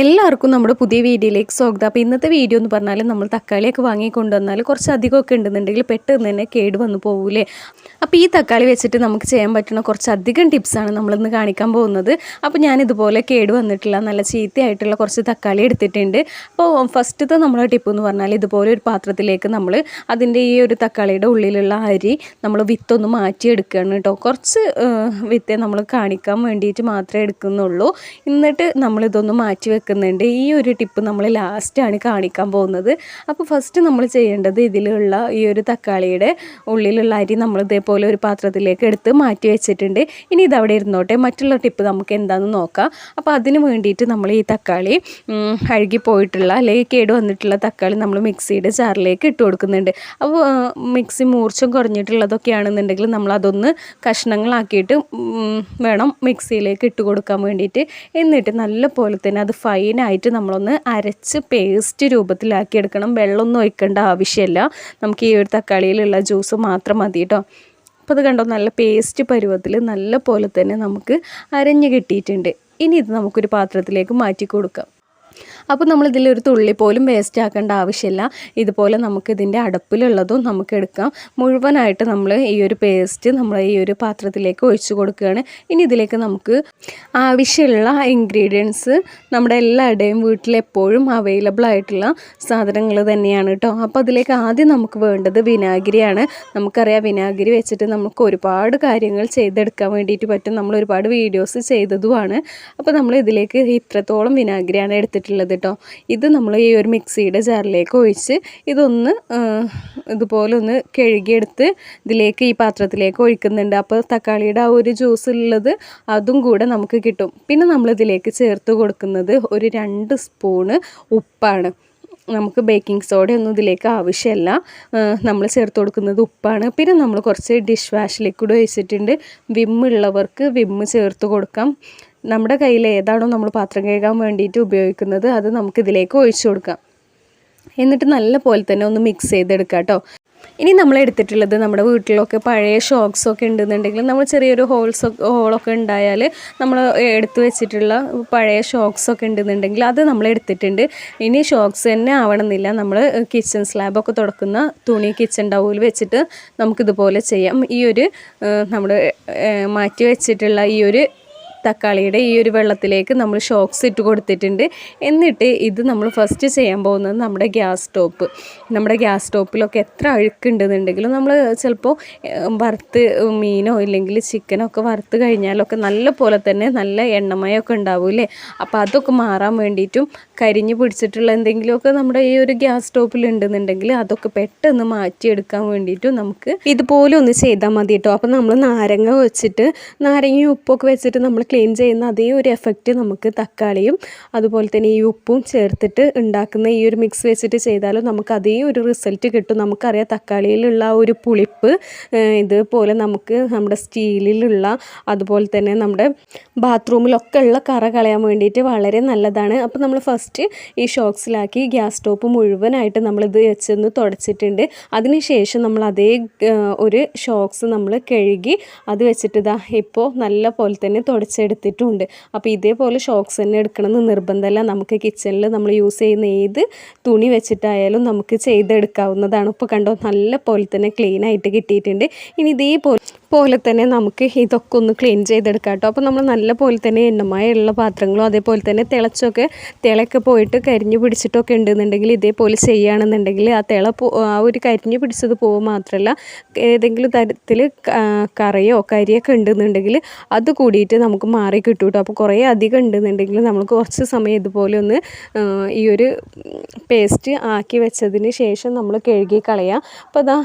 എല്ലാവർക്കും നമ്മുടെ പുതിയ വീഡിയോയിലേക്ക് സ്വാഗതം. അപ്പോൾ ഇന്നത്തെ വീഡിയോ എന്ന് പറഞ്ഞാൽ നമ്മൾ തക്കാളിയൊക്കെ വാങ്ങി കൊണ്ടുവന്നാൽ കുറച്ച് അധികമൊക്കെ ഉണ്ടെന്നുണ്ടെങ്കിൽ പെട്ടെന്ന് തന്നെ കേട് വന്നു പോകൂലേ. അപ്പോൾ ഈ തക്കാളി വെച്ചിട്ട് നമുക്ക് ചെയ്യാൻ പറ്റുന്ന കുറച്ച് അധികം ടിപ്സാണ് നമ്മളിന്ന് കാണിക്കാൻ പോകുന്നത്. അപ്പോൾ ഞാൻ ഇതുപോലെ കേട് വന്നിട്ടില്ല നല്ല ചീത്തയായിട്ടുള്ള കുറച്ച് തക്കാളി എടുത്തിട്ടുണ്ട്. അപ്പോൾ ഫസ്റ്റത്തെ നമ്മുടെ ടിപ്പ് എന്ന് പറഞ്ഞാൽ ഇതുപോലെ ഒരു പാത്രത്തിലേക്ക് നമ്മൾ അതിന്റെ ഈ ഒരു തക്കാളിയുടെ ഉള്ളിലുള്ള അരി നമ്മൾ വിത്തൊന്ന് മാറ്റിയെടുക്കുകയാണ് കേട്ടോ. കുറച്ച് വിത്തെ നമ്മൾ കാണിക്കാൻ വേണ്ടിയിട്ട് മാത്രമേ എടുക്കുന്നുള്ളൂ. എന്നിട്ട് നമ്മളിതൊന്ന് മാറ്റി വെക്കുന്നുണ്ട് ഈ ഒരു ടിപ്പ് നമ്മൾ ലാസ്റ്റാണ് കാണിക്കാൻ പോകുന്നത്. അപ്പോൾ ഫസ്റ്റ് നമ്മൾ ചെയ്യേണ്ടത് ഇതിലുള്ള ഈ ഒരു തക്കാളിയുടെ ഉള്ളിലുള്ള അരി നമ്മൾ ഇതേപോലെ ഒരു പാത്രത്തിലേക്ക് എടുത്ത് മാറ്റി വെച്ചിട്ടുണ്ട്. ഇനി ഇതവിടെ ഇരുന്നോട്ടെ. മറ്റുള്ള ടിപ്പ് നമുക്ക് എന്താണെന്ന് നോക്കാം. അപ്പോൾ അതിന് വേണ്ടിയിട്ട് നമ്മൾ ഈ തക്കാളി അഴുകിപ്പോയിട്ടുള്ള പോയിട്ടുള്ള അല്ലെങ്കിൽ കേട് വന്നിട്ടുള്ള തക്കാളി നമ്മൾ മിക്സിയുടെ ജാറിലേക്ക് ഇട്ട് കൊടുക്കുന്നുണ്ട്. അപ്പോൾ മിക്സി മൂർച്ചം കുറഞ്ഞിട്ടുള്ളതൊക്കെയാണെന്നുണ്ടെങ്കിൽ നമ്മൾ അതൊന്ന് കഷ്ണങ്ങളാക്കിയിട്ട് വേണം മിക്സിയിലേക്ക് ഇട്ട് കൊടുക്കാൻ വേണ്ടിയിട്ട്. എന്നിട്ട് നല്ല പോലെ തന്നെ അത് ഫൈനായിട്ട് നമ്മളൊന്ന് അരച്ച് പേസ്റ്റ് രൂപത്തിലാക്കി എടുക്കണം വെള്ളമൊന്നും ഒഴിക്കേണ്ട ആവശ്യമില്ല. നമുക്ക് ഈ ഒരു തക്കാളിയിലുള്ള ജ്യൂസ് മാത്രം മതി കേട്ടോ അപ്പോൾ അത് കണ്ടോ? നല്ല പേസ്റ്റ് പരുവത്തിൽ നല്ല പോലെ തന്നെ നമുക്ക് അരഞ്ഞ് കിട്ടിയിട്ടുണ്ട്. ഇനി ഇത് നമുക്കൊരു പാത്രത്തിലേക്ക് മാറ്റി കൊടുക്കാം. അപ്പോൾ നമ്മൾ ഒരു തുള്ളി പോലും വേസ്റ്റ് ആക്കേണ്ട ആവശ്യമില്ല. ഇതുപോലെ നമുക്ക് ഇതിന്റെ അടപ്പിലുള്ളതും നമുക്ക് എടുക്കാം. മുഴുവനായിട്ട് നമ്മൾ ഈ ഒരു പേസ്റ്റ് നമ്മൾ ഈ ഒരു പാത്രത്തിലേക്ക് ഒഴിച്ചു കൊടുക്കുകയാണ്. ഇനി ഇതിലേക്ക് നമുക്ക് ആവശ്യമുള്ള ഇൻഗ്രീഡിയൻസ് നമ്മുടെ എല്ലാവരുടെയും വീട്ടിലെപ്പോഴും അവൈലബിൾ ആയിട്ടുള്ള സാധനങ്ങൾ തന്നെയാണ് കേട്ടോ അപ്പോൾ അതിലേക്ക് ആദ്യം നമുക്ക് വേണ്ടത് വിനാഗിരിയാണ്. നമുക്കറിയാം വിനാഗിരി വെച്ചിട്ട് നമുക്ക് ഒരുപാട് കാര്യങ്ങൾ ചെയ്തെടുക്കാൻ വേണ്ടിയിട്ട് പറ്റും. നമ്മൾ ഒരുപാട് വീഡിയോസ് ചെയ്തതുമാണ്. അപ്പോൾ നമ്മൾ ഇതിലേക്ക് ഇത്രത്തോളം വിനാഗിരിയാണ് എടുത്തിട്ടുള്ളത് കേട്ടോ. ഇത് നമ്മൾ ഈ ഒരു മിക്സിയുടെ ജാറിലേക്ക് ഒഴിച്ച് ഇതൊന്ന് ഇതുപോലെ ഒന്ന് കഴുകിയെടുത്ത് ഇതിലേക്ക് ഈ പാത്രത്തിലേക്ക് ഒഴിക്കുന്നുണ്ട്. അപ്പോൾ തക്കാളിയുടെ ആ ഒരു ജ്യൂസ് ഉള്ളത് അതും കൂടെ നമുക്ക് കിട്ടും. പിന്നെ നമ്മളിതിലേക്ക് ചേർത്ത് കൊടുക്കുന്നത് ഒരു രണ്ട് സ്പൂണ് ഉപ്പാണ്. നമുക്ക് ബേക്കിംഗ് സോഡയൊന്നും ഇതിലേക്ക് ആവശ്യമില്ല. നമ്മൾ ചേർത്ത് കൊടുക്കുന്നത് ഉപ്പാണ്. പിന്നെ നമ്മൾ കുറച്ച് ഡിഷ് വാഷ് ലിക്വിഡ് ഒഴിച്ചിട്ടുണ്ട്. വിമ്മുള്ളവർക്ക് വിമ്മ് ചേർത്ത് കൊടുക്കാം. നമ്മുടെ കയ്യിൽ ഏതാണോ നമ്മൾ പാത്രം കഴുകാൻ വേണ്ടിയിട്ട് ഉപയോഗിക്കുന്നത് അത് നമുക്കിതിലേക്ക് ഒഴിച്ചു കൊടുക്കാം. എന്നിട്ട് നല്ല പോലെ തന്നെ ഒന്ന് മിക്സ് ചെയ്തെടുക്കാം കേട്ടോ. ഇനി നമ്മൾ എടുത്തിട്ടുള്ളത് നമ്മുടെ വീട്ടിലൊക്കെ പഴയ ഷോക്സ് ഒക്കെ ഉണ്ടെന്നുണ്ടെങ്കിൽ നമ്മൾ ചെറിയൊരു ഹോൾസ് ഹോളൊക്കെ ഉണ്ടായാൽ നമ്മൾ എടുത്തു വെച്ചിട്ടുള്ള പഴയ ഷോക്സ് ഒക്കെ ഉണ്ടെന്നുണ്ടെങ്കിൽ അത് നമ്മൾ എടുത്തിട്ടുണ്ട്. ഇനി ഷോക്സ് തന്നെ ആവണമെന്നില്ല. നമ്മൾ കിച്ചൺ സ്ലാബൊക്കെ തുടക്കുന്ന തുണി കിച്ചൺ ടൗവിൽ വെച്ചിട്ട് നമുക്കിതുപോലെ ചെയ്യാം. ഈ ഒരു നമ്മൾ മാറ്റി വെച്ചിട്ടുള്ള ഈ ഒരു തക്കാളിയുടെ ഈ ഒരു വെള്ളത്തിലേക്ക് നമ്മൾ ഷോക്സ് ഇട്ട് കൊടുത്തിട്ടുണ്ട്. എന്നിട്ട് ഇത് നമ്മൾ ഫസ്റ്റ് ചെയ്യാൻ പോകുന്നത് നമ്മുടെ ഗ്യാസ് സ്റ്റോപ്പ്. നമ്മുടെ ഗ്യാസ് സ്റ്റോപ്പിലൊക്കെ എത്ര അഴുക്കുണ്ടെന്നുണ്ടെങ്കിലും നമ്മൾ ചിലപ്പോൾ വറുത്ത് മീനോ ഇല്ലെങ്കിൽ ചിക്കനോ ഒക്കെ വറുത്ത് കഴിഞ്ഞാലൊക്കെ നല്ല പോലെ തന്നെ നല്ല എണ്ണമയൊക്കെ ഉണ്ടാവില്ലേ അപ്പോൾ അതൊക്കെ മാറാൻ വേണ്ടിയിട്ടും കരിഞ്ഞ് പിടിച്ചിട്ടുള്ള എന്തെങ്കിലുമൊക്കെ നമ്മുടെ ഈ ഒരു ഗ്യാസ് സ്റ്റോപ്പിൽ ഉണ്ടെന്നുണ്ടെങ്കിൽ അതൊക്കെ പെട്ടെന്ന് മാറ്റിയെടുക്കാൻ വേണ്ടിയിട്ടും നമുക്ക് ഇതുപോലെ ഒന്ന് ചെയ്താൽ മതി കേട്ടോ അപ്പോൾ നമ്മൾ നാരങ്ങ വെച്ചിട്ട് നാരങ്ങയും ഉപ്പൊക്കെ വെച്ചിട്ട് നമ്മൾ ക്ലീൻ ചെയ്യുന്ന അതേ ഒരു എഫക്റ്റ് നമുക്ക് തക്കാളിയും അതുപോലെ തന്നെ ഈ ഉപ്പും ചേർത്തിട്ട് ഉണ്ടാക്കുന്ന ഈ ഒരു മിക്സ് വെച്ചിട്ട് ചെയ്താലും നമുക്ക് അതേ ഒരു റിസൾട്ട് കിട്ടും. നമുക്കറിയാം തക്കാളിയിലുള്ള ഒരു പുളിപ്പ് ഇതുപോലെ നമുക്ക് നമ്മുടെ സ്റ്റീലിലുള്ള അതുപോലെ തന്നെ നമ്മുടെ ബാത്റൂമിലൊക്കെ ഉള്ള കറ കളയാൻ വേണ്ടിയിട്ട് വളരെ നല്ലതാണ്. അപ്പോൾ നമ്മൾ ഫസ്റ്റ് ഈ ഷോക്സിലാക്കി ഗ്യാസ് സ്റ്റോപ്പ് മുഴുവനായിട്ട് നമ്മളിത് വെച്ചൊന്ന് തുടച്ചിട്ടുണ്ട്. അതിനുശേഷം നമ്മൾ അതേ ഒരു ഷോക്സ് നമ്മൾ കഴുകി അത് വെച്ചിട്ട് ഇതാ ഇപ്പോൾ നല്ല പോലെ തന്നെ തുടച്ചെടുത്തിട്ടുണ്ട് അപ്പോൾ ഇതേപോലെ ഷോക്സ് തന്നെ എടുക്കണമെന്ന് നിർബന്ധമല്ല. നമുക്ക് കിച്ചണിൽ നമ്മൾ യൂസ് ചെയ്യുന്ന ഏത് തുണി വെച്ചിട്ടായാലും നമുക്ക് ചെയ്തെടുക്കാവുന്നതാണ്. ഇപ്പോൾ കണ്ടോ നല്ല പോലെ തന്നെ ക്ലീൻ ആയിട്ട് കിട്ടിയിട്ടുണ്ട്. ഇനി ഇതേപോലെ പോലെ തന്നെ നമുക്ക് ഇതൊക്കെ ഒന്ന് ക്ലീൻ ചെയ്തെടുക്കാം കേട്ടോ. അപ്പോൾ നമ്മൾ നല്ല പോലെ തന്നെ എണ്ണമയുള്ള പാത്രങ്ങളും അതേപോലെ തന്നെ തിളച്ചൊക്കെ തിളയൊക്കെ പോയിട്ട് കരിഞ്ഞു പിടിച്ചിട്ടൊക്കെ ഉണ്ടെന്നുണ്ടെങ്കിൽ ഇതേപോലെ ചെയ്യുകയാണെന്നുണ്ടെങ്കിൽ ആ തിള ആ ഒരു കരിഞ്ഞു പിടിച്ചത് പോകുക മാത്രമല്ല ഏതെങ്കിലും തരത്തിൽ കറയോ കരിയൊക്കെ ഉണ്ടെന്നുണ്ടെങ്കിൽ അത് കൂടിയിട്ട് നമുക്ക് മാറി കിട്ടും കേട്ടോ. അപ്പോൾ കുറേ അധികം ഉണ്ടെന്നുണ്ടെങ്കിൽ നമുക്ക് കുറച്ച് സമയം ഇതുപോലെ ഒന്ന് ഈ ഒരു പേസ്റ്റ് ആക്കി വെച്ചതിന് ശേഷം നമ്മൾ കഴുകി കളയാം. അപ്പോൾ അതാ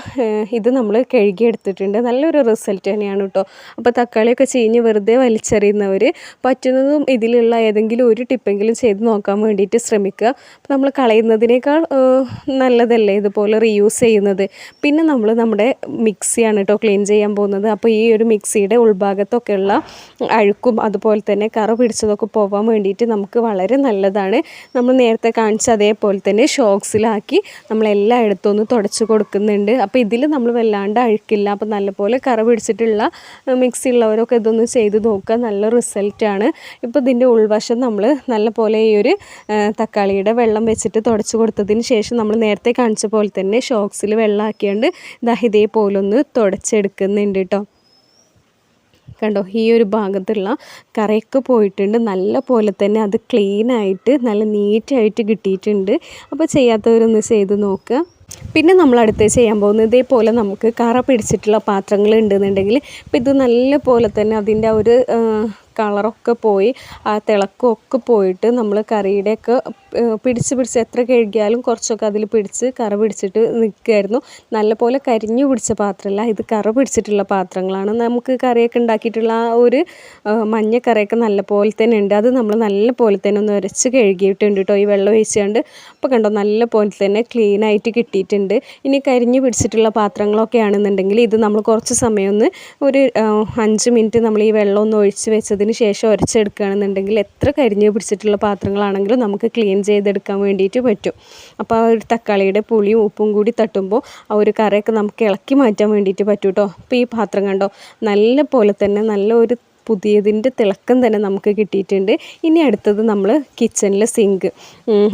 ഇത് നമ്മൾ കഴുകിയെടുത്തിട്ടുണ്ട്. നല്ലൊരു റിസൾട്ട് തന്നെയാണ് കേട്ടോ അപ്പോൾ തക്കാളിയൊക്കെ ചീഞ്ഞ് വെറുതെ വലിച്ചെറിയുന്നവർ പറ്റുന്നതും ഇതിലുള്ള ഏതെങ്കിലും ഒരു ടിപ്പെങ്കിലും ചെയ്ത് നോക്കാൻ വേണ്ടിയിട്ട് ശ്രമിക്കുക. അപ്പോൾ നമ്മൾ കളയുന്നതിനേക്കാൾ നല്ലതല്ലേ ഇതുപോലെ റീയൂസ് ചെയ്യുന്നത്? പിന്നെ നമ്മൾ നമ്മുടെ മിക്സിയാണ് കേട്ടോ ക്ലീൻ ചെയ്യാൻ പോകുന്നത്. അപ്പോൾ ഈ ഒരു മിക്സിയുടെ ഉൾഭാഗത്തൊക്കെയുള്ള അഴുക്കും അതുപോലെ തന്നെ കറ പിടിച്ചതൊക്കെ പോകാൻ വേണ്ടിയിട്ട് നമുക്ക് വളരെ നല്ലതാണ്. നമ്മൾ നേരത്തെ കാണിച്ച അതേപോലെ തന്നെ ഷോക്സിലാക്കി നമ്മൾ എല്ലായിടത്തും ഒന്ന് തുടച്ച് കൊടുക്കുന്നുണ്ട്. അപ്പോൾ ഇതിൽ നമ്മൾ വല്ലാണ്ട് അഴുക്കില്ല. അപ്പോൾ നല്ലപോലെ കറ പിടിച്ചിട്ടുള്ള മിക്സി ഉള്ളവരൊക്കെ ഇതൊന്ന് ചെയ്ത് നോക്കുക. നല്ല റിസൾട്ടാണ് ഇപ്പോൾ ഇതിന്റെ ഉൾവശം നമ്മൾ നല്ല പോലെ ഈ ഒരു തക്കാളിയുടെ വെള്ളം വെച്ചിട്ട് തുടച്ചു കൊടുത്തതിന് ശേഷം നമ്മൾ നേരത്തെ കാണിച്ച പോലെ തന്നെ ഷോക്സിൽ വെള്ളം ആക്കിയാണ്ട് ഇതാ ഇതേപോലെ ഒന്ന് തുടച്ചെടുക്കുന്നുണ്ട് കേട്ടോ കണ്ടോ? ഈ ഒരു ഭാഗത്തുള്ള കറയൊക്കെ പോയിട്ടുണ്ട്. നല്ല പോലെ തന്നെ അത് ക്ലീനായിട്ട് നല്ല നീറ്റായിട്ട് കിട്ടിയിട്ടുണ്ട്. അപ്പോൾ ചെയ്യാത്തവരൊന്ന് ചെയ്ത് നോക്കുക. പിന്നെ നമ്മൾ അടുത്ത് ചെയ്യാൻ പോകുന്നത് ഇതേപോലെ നമുക്ക് കറ പിടിച്ചിട്ടുള്ള പാത്രങ്ങൾ ഉണ്ടെന്നുണ്ടെങ്കിൽ ഇപ്പം ഇത് നല്ല പോലെ തന്നെ അതിന്റെ ആ ഒരു കളറൊക്കെ പോയി ആ തിളക്കമൊക്കെ പോയിട്ട് നമ്മൾ കറിയുടെയൊക്കെ പിടിച്ച് പിടിച്ച് എത്ര കഴുകിയാലും കുറച്ചൊക്കെ അതിൽ പിടിച്ച് കറ പിടിച്ചിട്ട് നിൽക്കുമായിരുന്നു നല്ലപോലെ കരിഞ്ഞു പിടിച്ച പാത്രമല്ല ഇത് കറ പിടിച്ചിട്ടുള്ള പാത്രങ്ങളാണ്. നമുക്ക് കറിയൊക്കെ ഉണ്ടാക്കിയിട്ടുള്ള ആ ഒരു മഞ്ഞ കറിയൊക്കെ നല്ലപോലെ തന്നെ ഉണ്ട്. അത് നമ്മൾ നല്ലപോലെ തന്നെ ഒന്ന് ഉരച്ച് കഴുകിയിട്ടുണ്ട് കേട്ടോ ഈ വെള്ളം ഒഴിച്ചുകൊണ്ട്. അപ്പോൾ കണ്ടോ നല്ലപോലെ തന്നെ ക്ലീൻ ആയിട്ട് കിട്ടിയിട്ടുണ്ട്. ഇനി കരിഞ്ഞു പിടിച്ചിട്ടുള്ള പാത്രങ്ങളൊക്കെ ആണെന്നുണ്ടെങ്കിൽ ഇത് നമ്മൾ കുറച്ച് സമയം ഒന്ന് ഒരു അഞ്ച് മിനിറ്റ് നമ്മൾ ഈ വെള്ളം ഒന്ന് ഒഴിച്ച് വെച്ചതിന് ശേഷം ഉരച്ചെടുക്കുകയാണെന്നുണ്ടെങ്കിൽ എത്ര കരിഞ്ഞ് പിടിച്ചിട്ടുള്ള പാത്രങ്ങളാണെങ്കിലും നമുക്ക് ക്ലീൻ ചെയ്തെടുക്കാൻ വേണ്ടിയിട്ട് പറ്റും. അപ്പോൾ ആ ഒരു തക്കാളിയുടെ പുളിയും ഉപ്പും കൂടി തട്ടുമ്പോൾ ആ ഒരു കറയൊക്കെ നമുക്ക് ഇളക്കി മാറ്റാൻ വേണ്ടിയിട്ട് പറ്റും കേട്ടോ അപ്പോൾ ഈ പാത്രം കണ്ടോ? നല്ല പോലെ തന്നെ നല്ല ഒരു പുതിയതിന്റെ തിളക്കം തന്നെ നമുക്ക് കിട്ടിയിട്ടുണ്ട്. ഇനി അടുത്തത് നമ്മൾ കിച്ചണിൽ സിങ്ക്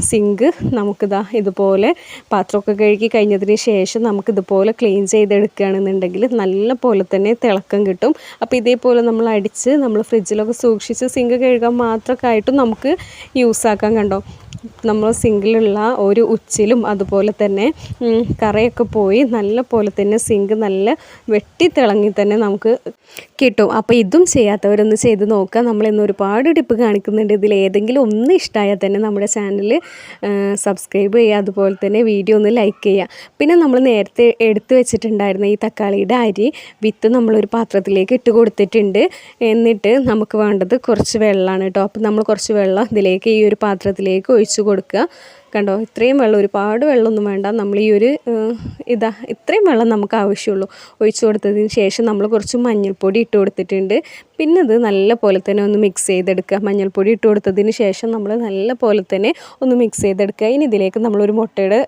സിങ്ക് നമുക്കിതാ ഇതുപോലെ പാത്രമൊക്കെ കഴുകി കഴിഞ്ഞതിന് ശേഷം നമുക്കിതുപോലെ ക്ലീൻ ചെയ്തെടുക്കുകയാണെന്നുണ്ടെങ്കിൽ നല്ല പോലെ തന്നെ തിളക്കം കിട്ടും. അപ്പോൾ ഇതേപോലെ നമ്മൾ അടിച്ച് നമ്മൾ ഫ്രിഡ്ജിലൊക്കെ സൂക്ഷിച്ച് സിങ്ക് കഴുകാൻ മാത്രമൊക്കെ ആയിട്ടും നമുക്ക് യൂസ് ആക്കാൻ കണ്ടോ? നമ്മൾ സിങ്കിലുള്ള ഒരു ഉച്ചിലും അതുപോലെ തന്നെ കറയൊക്കെ പോയി നല്ല പോലെ തന്നെ സിങ്ക് നല്ല വെട്ടി തിളങ്ങി തന്നെ നമുക്ക് കിട്ടും. അപ്പോൾ ഇതും ചെയ്യാത്തവരൊന്ന് ചെയ്ത് നോക്കുക. നമ്മൾ ഇന്ന് ഒരുപാട് ടിപ്പ് കാണിക്കുന്നുണ്ട്. ഇതിൽ ഏതെങ്കിലും ഒന്ന് ഇഷ്ടമായാൽ തന്നെ നമ്മുടെ ചാനൽ സബ്സ്ക്രൈബ് ചെയ്യുക. അതുപോലെ തന്നെ വീഡിയോ ഒന്ന് ലൈക്ക് ചെയ്യുക. പിന്നെ നമ്മൾ നേരത്തെ എടുത്തു വെച്ചിട്ടുണ്ടായിരുന്ന ഈ തക്കാളിയുടെ അരി വിത്ത് നമ്മളൊരു പാത്രത്തിലേക്ക് ഇട്ട് കൊടുത്തിട്ടുണ്ട്. എന്നിട്ട് നമുക്ക് വേണ്ടത് കുറച്ച് വെള്ളമാണ് കേട്ടോ. അപ്പോൾ നമ്മൾ കുറച്ച് വെള്ളം ഇതിലേക്ക് ഈ ഒരു പാത്രത്തിലേക്ക് ഒഴിച്ചു കൊടുക്കുക. കണ്ടോ? ഇത്രയും വെള്ളം ഒരുപാട് വെള്ളമൊന്നും വേണ്ട. നമ്മൾ ഈ ഒരു ഇതാ ഇത്രയും വെള്ളം നമുക്ക് ആവശ്യമുള്ളൂ ഒഴിച്ചു കൊടുത്തതിന് ശേഷം നമ്മൾ കുറച്ച് മഞ്ഞൾപ്പൊടി ഇട്ട് കൊടുത്തിട്ടുണ്ട്. പിന്നെ ഇത് നല്ല പോലെ തന്നെ ഒന്ന് മിക്സ് ചെയ്തെടുക്കുക. മഞ്ഞൾപ്പൊടി ഇട്ട് കൊടുത്തതിന് ശേഷം നമ്മൾ നല്ല പോലെ തന്നെ ഒന്ന് മിക്സ് ചെയ്തെടുക്കുക. ഇനി ഇതിലേക്ക് നമ്മളൊരു മുട്ടയുടെ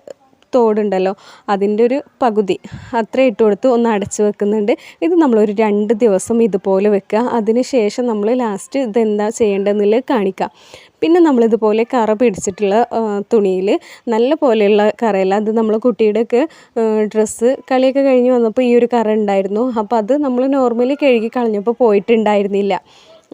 തോടുണ്ടല്ലോ അതിന്റെ ഒരു പകുതി അത്ര ഇട്ട് കൊടുത്ത് ഒന്ന് അടച്ച് വെക്കുന്നുണ്ട്. ഇത് നമ്മളൊരു രണ്ട് ദിവസം ഇതുപോലെ വെക്കുക. അതിന് ശേഷം നമ്മൾ ലാസ്റ്റ് ഇതെന്താ ചെയ്യേണ്ടതെന്നുള്ളത് കാണിക്കാം. പിന്നെ നമ്മളിതുപോലെ കറ പിടിച്ചിട്ടുള്ള തുണിയിൽ നല്ല പോലെയുള്ള കറയല്ല. അത് നമ്മൾ കുട്ടിയുടെയൊക്കെ ഡ്രസ്സ് കളിയൊക്കെ കഴിഞ്ഞ് വന്നപ്പോൾ ഈ ഒരു കറ ഉണ്ടായിരുന്നു. അപ്പോൾ അത് നമ്മൾ നോർമലി കഴുകി കളഞ്ഞപ്പോൾ പോയിട്ടുണ്ടായിരുന്നില്ല.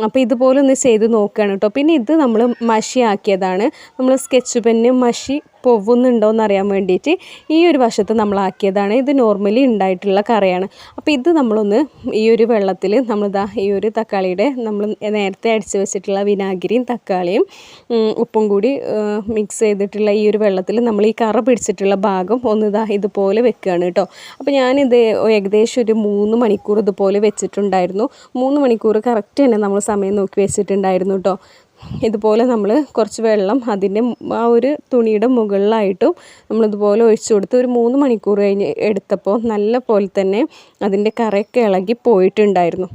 അപ്പോൾ ഇതുപോലെ ഒന്ന് ചെയ്ത് നോക്കുകയാണ് കേട്ടോ. പിന്നെ ഇത് നമ്മൾ മഷിയാക്കിയതാണ്. നമ്മൾ സ്കെച്ച് പെന്ന് മഷി പൊവുന്നുണ്ടോ എന്ന് അറിയാൻ വേണ്ടിയിട്ട് ഈ ഒരു വശത്ത് നമ്മളാക്കിയതാണ്. ഇത് നോർമലി ഉണ്ടായിട്ടുള്ള കറിയാണ്. അപ്പോൾ ഇത് നമ്മളൊന്ന് ഈ ഒരു വെള്ളത്തിൽ നമ്മളിതാ ഈ ഒരു തക്കാളിയുടെ നമ്മൾ നേരത്തെ അടിച്ച് വെച്ചിട്ടുള്ള വിനാഗിരിയും തക്കാളിയും ഉപ്പും കൂടി മിക്സ് ചെയ്തിട്ടുള്ള ഈ ഒരു വെള്ളത്തിൽ നമ്മൾ ഈ കറ പിടിച്ചിട്ടുള്ള ഭാഗം ഒന്ന് ഇതാ ഇതുപോലെ വെക്കുകയാണ് കേട്ടോ. അപ്പോൾ ഞാനിത് ഏകദേശം ഒരു മൂന്ന് മണിക്കൂർ ഇതുപോലെ വെച്ചിട്ടുണ്ടായിരുന്നു. മൂന്ന് മണിക്കൂർ കറക്റ്റ് തന്നെ നമ്മൾ സമയം നോക്കി വെച്ചിട്ടുണ്ടായിരുന്നു കേട്ടോ. ഇതുപോലെ നമ്മൾ കുറച്ച് വെള്ളം അതിന്റെ ആ ഒരു തുണിയുടെ മുകളിലായിട്ടും നമ്മളിതുപോലെ ഒഴിച്ചു കൊടുത്ത് ഒരു മൂന്ന് മണിക്കൂർ കഴിഞ്ഞ് എടുത്തപ്പോൾ നല്ല പോലെ തന്നെ അതിന്റെ കറയൊക്കെ ഇളകി പോയിട്ടുണ്ടായിരുന്നു.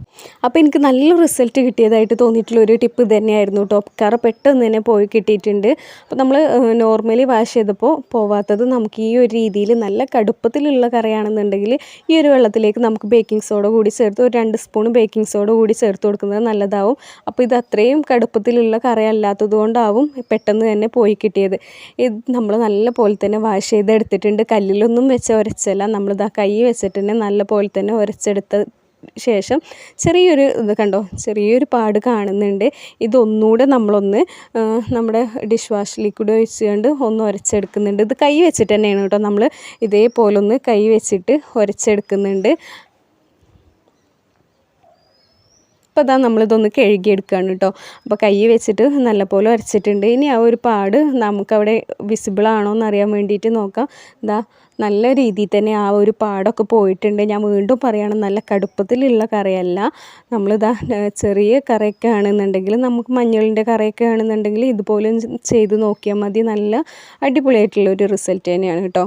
അപ്പോൾ എനിക്ക് നല്ല റിസൾട്ട് കിട്ടിയതായിട്ട് തോന്നിയിട്ടുള്ള ഒരു ടിപ്പ് തന്നെയായിരുന്നു കേട്ടോ. കറ പെട്ടെന്ന് തന്നെ പോയി കിട്ടിയിട്ടുണ്ട്. അപ്പോൾ നമ്മൾ നോർമലി വാഷ് ചെയ്തപ്പോൾ പോവാത്തത് നമുക്ക് ഈ ഒരു രീതിയിൽ നല്ല കടുപ്പത്തിലുള്ള കറയാണെന്നുണ്ടെങ്കിൽ ഈ ഒരു വെള്ളത്തിലേക്ക് നമുക്ക് ബേക്കിംഗ് സോഡ കൂടി ചേർത്ത് ഒരു രണ്ട് സ്പൂൺ ബേക്കിംഗ് സോഡ കൂടി ചേർത്ത് കൊടുക്കുന്നത് നല്ലതാവും. അപ്പോൾ ഇത് അത്രയും കടുപ്പത്തിലുള്ള കറയല്ലാത്തത് കൊണ്ടാവും പെട്ടെന്ന് തന്നെ പോയി കിട്ടിയത്. ഇത് നമ്മൾ നല്ല പോലെ തന്നെ വാഷ് ചെയ്തെടുത്തിട്ടുണ്ട്. കല്ലിലൊന്നും വെച്ച് ഉരച്ചല്ല നമ്മളിതാ കൈ വെച്ചിട്ട് തന്നെ നല്ല പോലെ തന്നെ ഉരച്ചെടുത്ത ശേഷം ചെറിയൊരു ഇത് കണ്ടോ? ചെറിയൊരു പാട് കാണുന്നുണ്ട്. ഇതൊന്നുകൂടെ നമ്മളൊന്ന് നമ്മുടെ ഡിഷ് വാഷ് ലിക്വിഡ് ഒഴിച്ച് ഒഴിച്ചുകൊണ്ട് ഒന്ന് ഉരച്ചെടുക്കുന്നുണ്ട് ഇത് കൈ വെച്ചിട്ട് തന്നെയാണ് കേട്ടോ നമ്മൾ ഇതേപോലെ ഒന്ന് കൈ വെച്ചിട്ട് ഉരച്ചെടുക്കുന്നുണ്ട് അപ്പോൾ ഇതാ നമ്മളിതൊന്ന് കഴുകിയെടുക്കുകയാണ് കേട്ടോ. അപ്പോൾ കൈ വെച്ചിട്ട് നല്ലപോലെ ഉരച്ചിട്ടുണ്ട് ഇനി ആ ഒരു പാട് നമുക്കവിടെ വിസിബിൾ ആണോ എന്ന് അറിയാൻ വേണ്ടിയിട്ട് നോക്കാം. ഇതാ നല്ല രീതിയിൽ തന്നെ ആ ഒരു പാടൊക്കെ പോയിട്ടുണ്ട്. ഞാൻ വീണ്ടും പറയുകയാണ് നല്ല കടുപ്പത്തിലുള്ള കറിയല്ല. നമ്മളിതാ ചെറിയ കറിയൊക്കെ ആണെന്നുണ്ടെങ്കിൽ നമുക്ക് മഞ്ഞളിന്റെ കറിയൊക്കെ ആണെന്നുണ്ടെങ്കിൽ ഇതുപോലെ ചെയ്ത് നോക്കിയാൽ മതി. നല്ല അടിപൊളിയായിട്ടുള്ള ഒരു റിസൾട്ട് തന്നെയാണ് കേട്ടോ.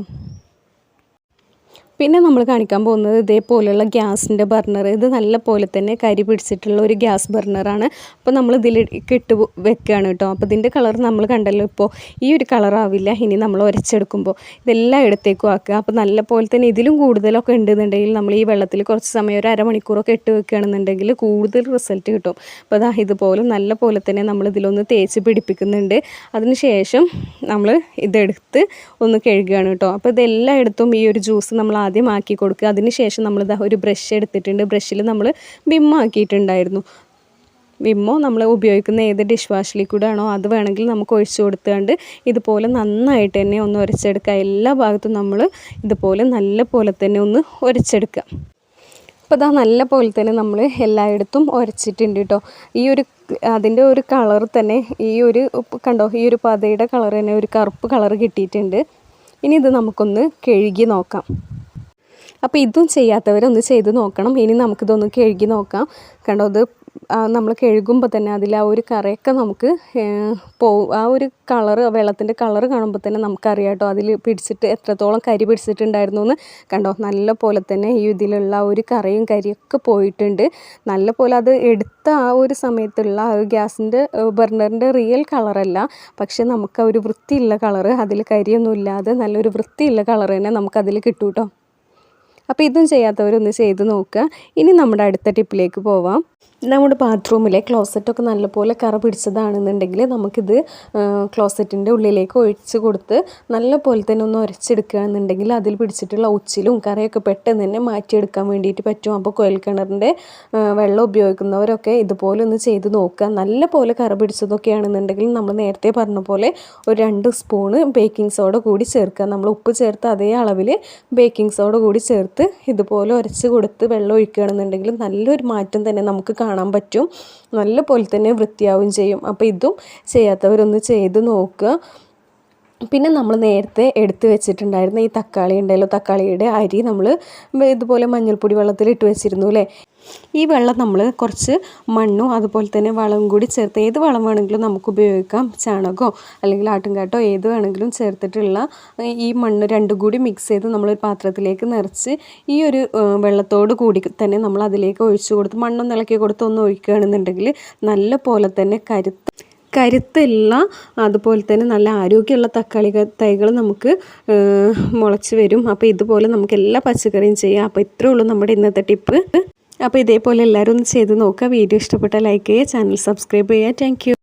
പിന്നെ നമ്മൾ കാണിക്കാൻ പോകുന്നത് ഇതേപോലെയുള്ള ഗ്യാസിന്റെ ബർണർ. ഇത് നല്ല പോലെ തന്നെ കരി പിടിച്ചിട്ടുള്ള ഒരു ഗ്യാസ് ബർണറാണ് അപ്പോൾ നമ്മൾ ഇതിലേക്ക് ഇട്ട് വെക്കുകയാണ് കേട്ടോ. അപ്പോൾ ഇതിന്റെ കളർ നമ്മൾ കണ്ടല്ലോ ഇപ്പോൾ. ഈ ഒരു കളറാവില്ല ഇനി നമ്മൾ ഉരച്ചെടുക്കുമ്പോൾ ഇതെല്ലാം ഇടത്തേക്കും ആക്കുക. അപ്പോൾ നല്ല പോലെ തന്നെ ഇതിലും കൂടുതലൊക്കെ ഉണ്ടെന്നുണ്ടെങ്കിൽ നമ്മൾ ഈ വെള്ളത്തിൽ കുറച്ച് സമയം ഒരു അരമണിക്കൂറൊക്കെ ഇട്ട് വെക്കുകയാണെന്നുണ്ടെങ്കിൽ കൂടുതൽ റിസൾട്ട് കിട്ടും. അപ്പോൾ അതാ ഇതുപോലെ നല്ല പോലെ തന്നെ നമ്മൾ ഇതിലൊന്ന് തേച്ച് പിടിപ്പിക്കുന്നുണ്ട്. അതിന് ശേഷം നമ്മൾ ഇതെടുത്ത് ഒന്ന് കഴുകുകയാണ് കേട്ടോ. അപ്പോൾ ഇതെല്ലാം എടുത്തും ഈ ഒരു ജ്യൂസ് നമ്മൾ ആദ്യം ആക്കി കൊടുക്കുക അതിനുശേഷം നമ്മൾ ഇതാ ഒരു ബ്രഷ് എടുത്തിട്ടുണ്ട്. ബ്രഷിൽ നമ്മൾ ബിമ്മാക്കിയിട്ടുണ്ടായിരുന്നു വിമ്മോ നമ്മൾ ഉപയോഗിക്കുന്ന ഏത് ഡിഷ് വാഷ് ലിക്വിഡാണോ അത് വേണമെങ്കിൽ നമുക്ക് ഒഴിച്ചു കൊടുത്തുകൊണ്ട് ഇതുപോലെ നന്നായിട്ട് തന്നെ ഒന്ന് ഉരച്ചെടുക്കുക എല്ലാ ഭാഗത്തും നമ്മൾ ഇതുപോലെ നല്ല പോലെ തന്നെ ഒന്ന് ഉരച്ചെടുക്കുക അപ്പോൾ ഇതാ നല്ല പോലെ തന്നെ നമ്മൾ എല്ലായിടത്തും ഉരച്ചിട്ടുണ്ട് കേട്ടോ ഈ ഒരു അതിന്റെ ഒരു കളർ തന്നെ ഈ ഒരു കണ്ടോ ഈ ഒരു പതയുടെ കളർ തന്നെ ഒരു കറുപ്പ് കളർ കിട്ടിയിട്ടുണ്ട്. ഇനി ഇത് നമുക്കൊന്ന് കഴുകി നോക്കാം. അപ്പോൾ ഇതും ചെയ്യാത്തവരൊന്ന് ചെയ്ത് നോക്കണം. ഇനി നമുക്കിതൊന്ന് കഴുകി നോക്കാം. കണ്ടോ ഇത് നമ്മൾ കഴുകുമ്പോൾ തന്നെ അതിൽ ആ ഒരു കറയൊക്കെ നമുക്ക് പോവും ആ ഒരു കളറ് വെള്ളത്തിന്റെ കളറ് കാണുമ്പോൾ തന്നെ നമുക്കറിയാം കേട്ടോ അതിൽ പിടിച്ചിട്ട് എത്രത്തോളം കരി പിടിച്ചിട്ടുണ്ടായിരുന്നു എന്ന് കണ്ടോ നല്ല പോലെ തന്നെ ഈ ഇതിലുള്ള ഒരു കറയും കരിയൊക്കെ പോയിട്ടുണ്ട്. നല്ല പോലെ അത് എടുത്ത ആ ഒരു സമയത്തുള്ള ആ ഗ്യാസിന്റെ ബർണറിന്റെ റിയൽ കളറല്ല. പക്ഷെ നമുക്ക് ആ ഒരു വൃത്തിയുള്ള കളറ് അതിൽ കരിയൊന്നും ഇല്ലാതെ നല്ലൊരു വൃത്തിയുള്ള കളർ തന്നെ നമുക്കതിൽ കിട്ടും കേട്ടോ അപ്പോൾ ഇതും ചെയ്യാത്തവരൊന്ന് ചെയ്ത് നോക്കുക. ഇനി നമ്മുടെ അടുത്ത ടിപ്പിലേക്ക് പോവാം. നമ്മുടെ ബാത്റൂമിലെ ക്ലോസറ്റൊക്കെ നല്ലപോലെ കറ പിടിച്ചതാണെന്നുണ്ടെങ്കിൽ നമുക്കിത് ക്ലോസറ്റിന്റെ ഉള്ളിലേക്ക് ഒഴിച്ച് കൊടുത്ത് നല്ലപോലെ തന്നെ ഒന്ന് ഉരച്ചെടുക്കുകയാണെന്നുണ്ടെങ്കിൽ അതിൽ പിടിച്ചിട്ടുള്ള ഉച്ചിലും കറയൊക്കെ പെട്ടെന്ന് തന്നെ മാറ്റിയെടുക്കാൻ വേണ്ടിയിട്ട് പറ്റും. അപ്പോൾ കുഴൽ കിണറിന്റെ വെള്ളം ഉപയോഗിക്കുന്നവരൊക്കെ ഇതുപോലെ ഒന്ന് ചെയ്ത് നോക്കുക. നല്ല പോലെ കറ പിടിച്ചതൊക്കെയാണെന്നുണ്ടെങ്കിൽ നമ്മൾ നേരത്തെ പറഞ്ഞ പോലെ ഒരു രണ്ട് സ്പൂണ് ബേക്കിംഗ് സോഡ കൂടി ചേർക്കുക. നമ്മൾ ഉപ്പ് ചേർത്ത് അതേ അളവിൽ ബേക്കിംഗ് സോഡ കൂടി ചേർത്ത് ഇതുപോലെ ഉരച്ച് കൊടുത്ത് വെള്ളം ഒഴിക്കുകയാണെന്നുണ്ടെങ്കിൽ നല്ലൊരു മാറ്റം തന്നെ നമുക്ക് കാണാൻ പറ്റും. നല്ല പോലെ തന്നെ വൃത്തിയാവും ചെയ്യും. അപ്പോൾ ഇതും ചെയ്യാത്തവരൊന്ന് ചെയ്ത് നോക്കുക. പിന്നെ നമ്മൾ നേരത്തെ എടുത്ത് വെച്ചിട്ടുണ്ടായിരുന്ന ഈ തക്കാളി ഉണ്ടല്ലോ തക്കാളിയുടെ അരി നമ്മൾ ഇതുപോലെ മഞ്ഞൾപ്പൊടി വെള്ളത്തിൽ ഇട്ട് വെച്ചിരുന്നു അല്ലേ? ഈ വെള്ളം നമ്മൾ കുറച്ച് മണ്ണും അതുപോലെ തന്നെ വളവും കൂടി ചേർത്ത് ഏത് വളം വേണമെങ്കിലും നമുക്ക് ഉപയോഗിക്കാം. ചാണകമോ അല്ലെങ്കിൽ ആട്ടുംകാട്ടോ ഏത് വേണമെങ്കിലും ചേർത്തിട്ടുള്ള ഈ മണ്ണ് രണ്ടും കൂടി മിക്സ് ചെയ്ത് നമ്മളൊരു പാത്രത്തിലേക്ക് നിറച്ച് ഈ ഒരു വെള്ളത്തോട് കൂടി തന്നെ നമ്മൾ അതിലേക്ക് ഒഴിച്ചു കൊടുത്ത് മണ്ണൊന്ന് ഇളക്കി കൊടുത്ത് ഒന്ന് ഒഴിക്കുകയാണെന്നുണ്ടെങ്കിൽ നല്ല പോലെ തന്നെ കരുത്ത് കരുത്തുള്ള അതുപോലെ തന്നെ നല്ല ആരോഗ്യമുള്ള തക്കാളി തൈകൾ നമുക്ക് മുളച്ച് വരും. അപ്പോൾ ഇതുപോലെ നമുക്ക് എല്ലാ പച്ചക്കറിയും ചെയ്യാം. അപ്പോൾ ഇത്രയേ ഉള്ളൂ നമ്മുടെ ഇന്നത്തെ ടിപ്പ്. അപ്പോൾ ഇതേപോലെ എല്ലാവരും ഒന്ന് ചെയ്ത് നോക്കുക. വീഡിയോ ഇഷ്ടപ്പെട്ടാൽ ലൈക്ക് ചെയ്യുക ചാനൽ സബ്സ്ക്രൈബ് ചെയ്യുക. താങ്ക്